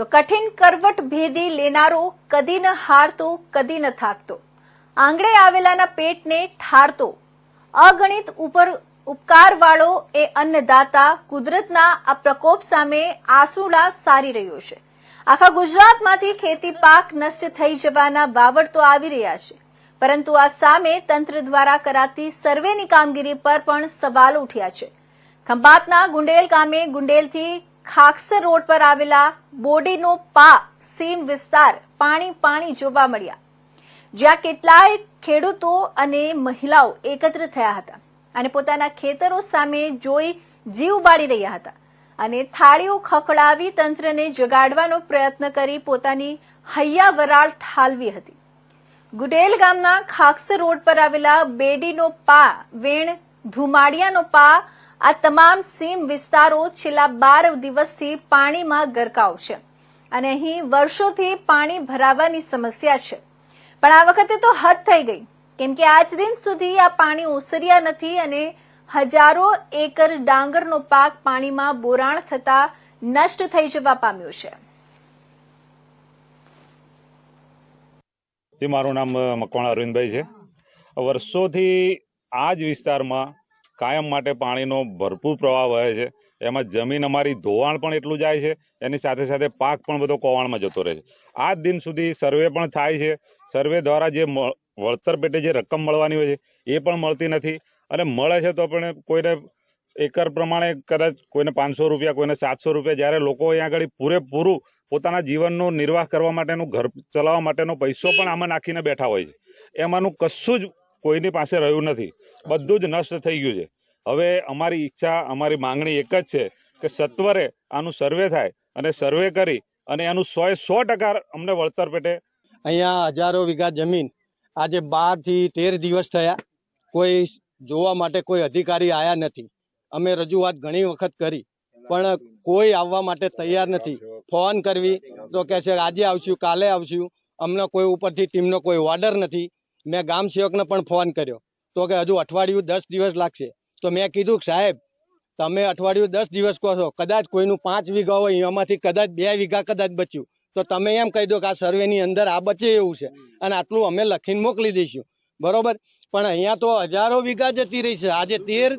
તો કઠિન કરવટ ભેદી લેનારો કદી ન હારતો, કદી ન થાકતો. આંગળે આવેલાના પેટને ઠારતો. અગણિત ઉપર ઉપકારવાળો એ અન્નદાતા કુદરતના આ પ્રકોપ સામે આસુડા સારી રહ્યો છે. આખા ગુજરાતમાંથી ખેતી પાક નષ્ટ થઈ જવાના વાવડ તો આવી રહ્યા છે. પરંતુ આ સામે તંત્ર દ્વારા કરાતી સર્વેની કામગીરી પર પણ સવાલ ઉઠ્યા છે. ખંભાતના ગુંડેલ ગામે ગુંડેલથી ખાકસર રોડ પર આવેલા બોડીનો પા સીમ વિસ્તાર પાણી પાણી જોવા મળ્યા. જ્યાં કેટલાય ખેડૂતો અને મહિલાઓ એકત્ર થયા હતા અને પોતાના ખેતરો સામે જોઈ જીવ બાળી રહ્યા હતા અને થાળીઓ ખખડાવી તંત્રને જગાડવાનો પ્રયત્ન કરી પોતાની હૈયા વરાળ ઠાલવી હતી. ગુડેલ ગામના ખાકસર રોડ પર આવેલા બેડીનો પા, વેણ, ધુમાડિયાનો પા આ તમામ સીમ વિસ્તારો છેલ્લા બાર દિવસથી પાણીમાં ગરકાવ છે અને અહીં વર્ષોથી પાણી ભરાવાની સમસ્યા છે. પણ આ વખતે તો હદ થઈ ગઈ. કેમ કે આજ દિન સુધી આ પાણી ઓસર્યા નથી અને હજારો એકર ડાંગરનો પાક પાણીમાં બોરાણ થતા નષ્ટ થઈ જવા પામ્યો છે. મારું નામ મકવાણા અરવિંદભાઈ છે. વર્ષોથી આ જ વિસ્તારમાં કાયમ માટે પાણીનો ભરપૂર પ્રવાહ વહે છે. એમાં જમીન અમારી ધોવાણ પણ એટલું જાય છે, એની સાથે સાથે પાક પણ બધો કોવાણમાં જતો રહે છે. આ દિન સુધી સર્વે પણ થાય છે. સર્વે દ્વારા જે વળતર પેટે જે રકમ મળવાની હોય છે, એ પણ મળતી નથી. અને મળે છે તો પણ કોઈને એકર પ્રમાણે કદાચ કોઈને પાંચસો રૂપિયા, કોઈને સાતસો રૂપિયા, જ્યારે લોકો અહીંયા આગળ પૂરેપૂરું પોતાના જીવનનો નિર્વાહ કરવા માટેનું ઘર ચલાવવા માટેનો પૈસો પણ આમાં નાખીને બેઠા હોય છે. એમાંનું કશું જ કોઈની પાસે રહ્યું નથી. બધું જ નષ્ટ થઈ ગયું છે. હવે અમારી ઈચ્છા, અમારી માંગણી એક જ છે કે સત્વરે આનું સર્વે થાય અને સર્વે કરી અને એનું સો સો ટકા અમને વળતર પેટે. અહીંયા હજારો વીઘા જમીન આજે બારથી તેર દિવસ થયા. કોઈ જોવા માટે કોઈ અધિકારી આયા નથી. અમે રજૂઆત ઘણી વખત કરી, પણ કોઈ આવવા માટે તૈયાર નથી. ફોન કરવી, તો કે છે, આજે આવશું, કાલે આવશું. અમને કોઈ ઉપરથી ટીમનો કોઈ ઓર્ડર નથી. મેં ગામ સેવકને પણ ફોન કર્યો. તો કે હજુ અઠવાડિયું દસ દિવસ લાગશે. તો મેં કીધું સાહેબ, તમે અઠવાડિયું દસ દિવસ કહો છો, કદાચ કોઈનું પાંચ વીઘા હોય, એમાંથી કદાચ બે વીઘા કદાચ બચ્યું. તો તમે એમ કહી દો કે આ સર્વેની અંદર આ બચે એવું છે. અને આટલું અમે લખીને મોકલી દઈશું. બરોબર? પણ અહીંયા તો હજારો વીઘા જતી રહી છે. આજે તેર